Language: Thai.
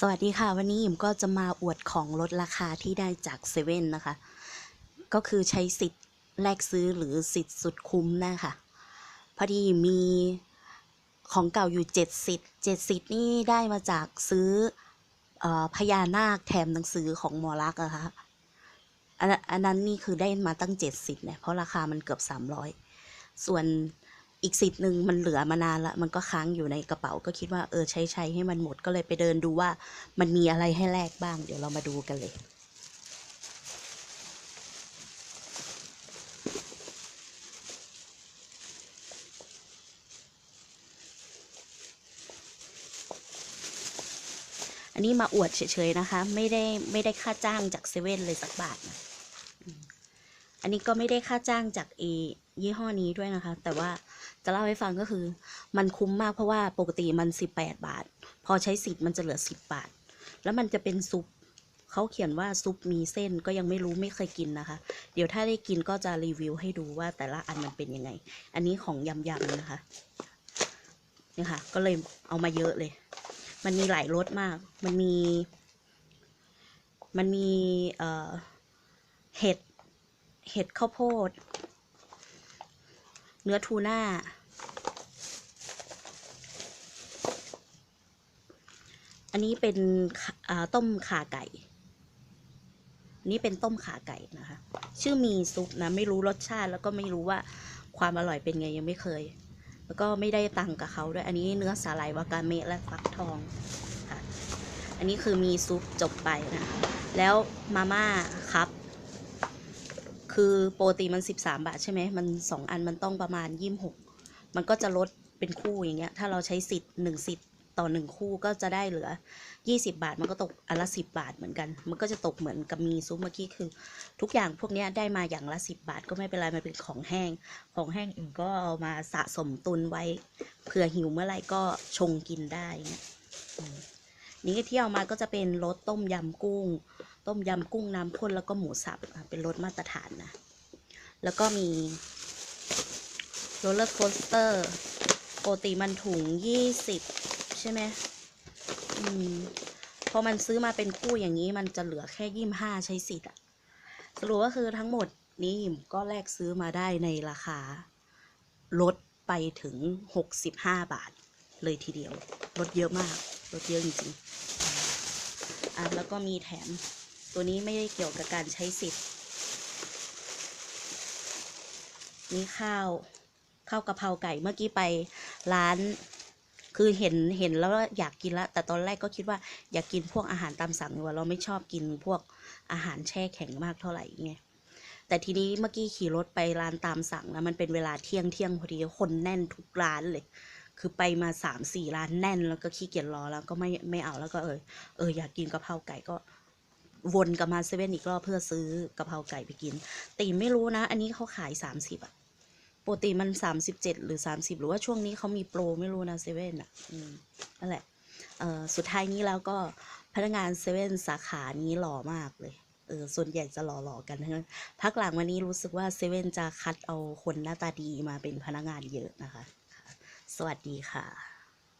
สวัสดีค่ะ วันนี้หยิมก็จะมาอวดของลดราคาที่ได้จากเซเว่นนะคะ ก็คือใช้สิทธิ์แลกซื้อหรือสิทธิ์สุดคุ้มนะคะพอดีมีของเก่าอยู่เจ็ดสิทธิ์เจ็ดสิทธิ์นี่ได้มาจากซื้ออพญานาคแถมหนังสือของมอลักษณ์อะคะอันนั้นอันนั้นนี่คือได้มาตั้งเจ็ดสิทธิ์เนี่ยเพราะราคามันเกือบสามร้อยส่วน อีกสิทธิ์หนึ่งมันเหลือมานานละ มันก็ค้างอยู่ในกระเป๋าก็คิดว่าเออใช้ใช้ให้มันหมดก็เลยไปเดินดูว่า มันมีอะไรให้แลกบ้าง เดี๋ยวเรามาดูกันเลยอันนี้มาอวดเฉยๆนะคะ ไม่ได้ไม่ได้ค่าจ้างจากเซเว่นเลยสักบาทนะ อันนี้ก็ไม่ได้ค่าจ้างจากเอยี่ห้อนี้ด้วยนะคะ แต่ว่าจะเล่าให้ฟังก็คือ มันคุ้มมากเพราะว่าปกติมัน 18 บาท พอใช้สิทธิ์มันจะเหลือ 10 บาท แล้วมันจะเป็นซุปเขาเขียนว่าซุปมีเส้นก็ยังไม่รู้ไม่เคยกินนะคะ เดี๋ยวถ้าได้กินก็จะรีวิวให้ดูว่าแต่ละอันมันเป็นยังไง อันนี้ของยำๆนะคะนี่ค่ะ ก็เลยเอามาเยอะเลย มันมีหลายรสมาก มันมี มันมีเอ่อเห็ด เห็ดข้าวโพด เนื้อทูน่า อันนี้เป็นต้มขาไก่นนี้เป็นต้มขาไก่นะคะ ชื่อมีซุปนะ ไม่รู้รสชาติแล้วก็ไม่รู้ว่าความอร่อยเป็นไงยังไม่เคย แล้วก็ไม่ได้ตังกับเขาด้วย อันนี้เนื้อสาหร่ายวากาเมะและฟักทองค่ะ อันนี้คือมีซุปจบไปนะ แล้วมาม่าครับ คือโปรตีมัน 13 บาทใช่ไหมมัน 2 อันมันต้องประมาณ 26 มันก็จะลดเป็นคู่อย่างเงี้ย ถ้าเราใช้สิทธิ์1สิทธิ์ต่อ 1 คู่ก็จะได้เหลือ 20 บาท มันก็ตกอันละ 10 บาทเหมือนกัน มันก็จะตกเหมือนกับมีซุปเมื่อกี้คือ ทุกอย่างพวกเนี้ยได้มาอย่างละ 10 บาท ก็ไม่เป็นไร มันเป็นของแห้ง ของแห้งอื่นก็เอามาสะสมตุนไว้ เผื่อหิวเมื่อไหร่ก็ชงกินได้เงี้ย นี่ที่เอามาก็จะเป็นรสต้มยำกุ้ง ต้มยำกุ้งน้ำข้นแล้วก็หมูสับเป็นรสมาตรฐานนะ แล้วก็มีโรลเลอร์โคสเตอร์ปกติมันถุงยี่สิบใช่ไหมอืมพอมันซื้อมาเป็นคู่อย่างนี้มันจะเหลือแค่ยี่ห้าใช้สิทธิ์อะสรุปก็คือทั้งหมดนี้หิมก็แลกซื้อมาได้ในราคา ลดไปถึงหกสิบห้าบาท เลยทีเดียว ลดเยอะมาก ลดเยอะจริงๆอะแล้วก็มีแถมตัวนี้ไม่ได้เกี่ยวกับการใช้สิทธิ์นี่ข้าวข้าวกะเพราไก่เมื่อกี้ไปร้าน คือเห็นเห็นแล้วอยากกินละแต่ตอนแรกก็คิดว่าอยากกินพวกอาหารตามสั่งว่าเราไม่ชอบกินพวกอาหารแช่แข็งมากเท่าไหร่ไงแต่ทีนี้เมื่อกี้ขี่รถไปร้านตามสั่งนะมันเป็นเวลาเที่ยงเที่ยงพอดีคนแน่นทุกร้านเลย คือไปมาสามสี่ร้านแน่น แล้วก็ขี้เกียจรอแล้วก็ไม่ไม่เอาแล้วก็เออเอออยากกินกะเพราไก่ก็วนกลับมาเซเว่นอีกรอบเพื่อซื้อกะเพราไก่ไปกินต่ยังไม่รู้นะ อันนี้เขาขายสามสิบอะปกติมันสามสิบเจ็ดหรือสามสิบหรือว่าช่วงนี้เขามีโปรไม่รู้นะเซเว่นอะอืมนั่นแหละเออสุดท้ายนี้แล้วก็พนักงานเซเว่นสาขานี้หล่อมากเลยเออส่วนใหญ่จะหล่อๆกันทั้งนั้นพักหลังวันนี้รู้สึกว่าเซเว่นจะคัดเอาคนหน้าตาดีมาเป็นพนักงานเยอะนะคะ สวัสดีค่ะ